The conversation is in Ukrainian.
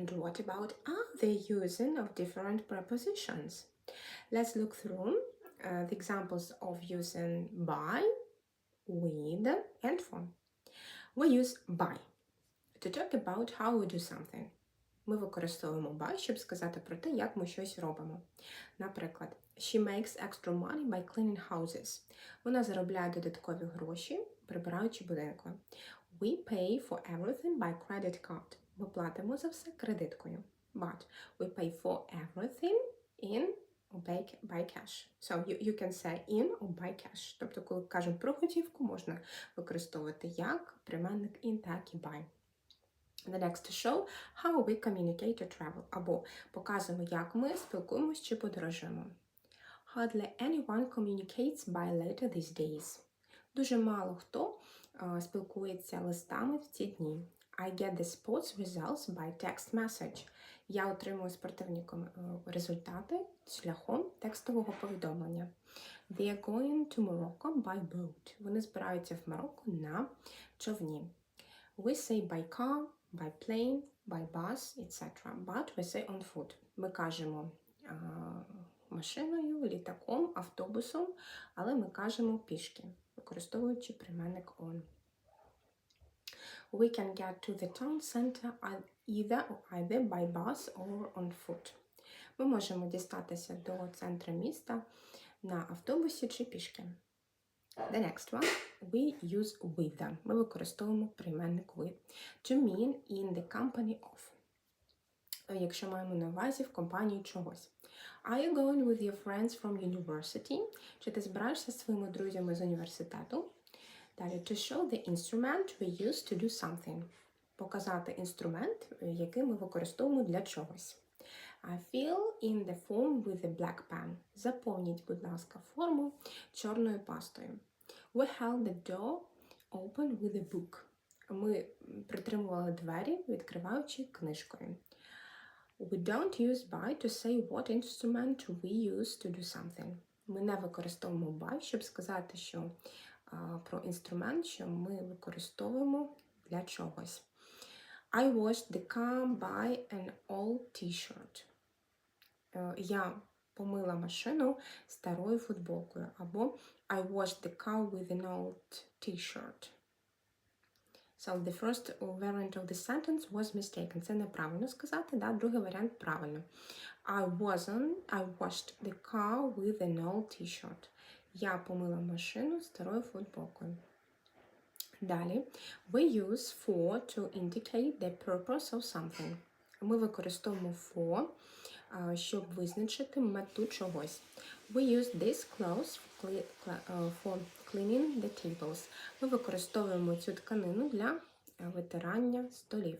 And what about other using of different prepositions? Let's look through uh, the examples of using by, with, and for. We use by to talk about how we do something. Ми використовуємо by, щоб сказати про те, як ми щось робимо. Наприклад, she makes extra money by cleaning houses. Вона заробляє додаткові гроші, прибираючи будинки. We pay for everything by credit card. Ми платимо за все кредиткою. But we pay for everything in or by, by cash. So you, you can say in or by cash. Тобто, коли кажуть про готівку, можна використовувати як прийменник in, так і by. The next show how we communicate or travel. Або показуємо, як ми спілкуємось чи подорожуємо. Hardly anyone communicates by letter these days. Дуже мало хто спілкується листами в ці дні. I get the sports results by text message. Я отримую спортивні е, результати шляхом текстового повідомлення. They are going to Morocco by boat. Вони збираються в Марокко на човні. We say by car, by plane, by bus, etc. But we say on foot. Ми кажемо а, машиною, літаком, автобусом, але ми кажемо пішки, використовуючи прийменник on. We can get to the town center ei- either either by bus or on foot. Ми можемо дістатися до центру міста на автобусі чи пішки. The next one we use with. Ми використовуємо прийменник with to mean in the company of. Якщо маємо на увазі в компанії чогось. Are you going with your friends from university? Чи ти збираєшся зі своїми друзями з університету? Далі, to show the instrument we use to do something. Показати інструмент, який ми використовуємо для чогось. Fill in the form with a black pen. Заповніть, будь ласка, форму чорною пастою. We held the door open with a book. Ми притримували двері, відкриваючи книжкою. We don't use by to say what instrument we use to do something. Ми не використовуємо by, щоб сказати, що про інструмент, що ми використовуємо для чогось. I washed the car by an old t-shirt. Е, Я помила машину старою футболкою. Або I washed the car with an old t-shirt. So the first variant of the sentence was mistaken. Це неправильно сказати, да? другий варіант правильно. I wasn't, I washed the car with an old t-shirt. Я помила машину старою футболкою. Далі. We use for to indicate the purpose of something. Ми використовуємо for, щоб визначити мету чогось. We use this cle- uh, for cleaning the tables. Ми використовуємо цю тканину для е, витирання столів.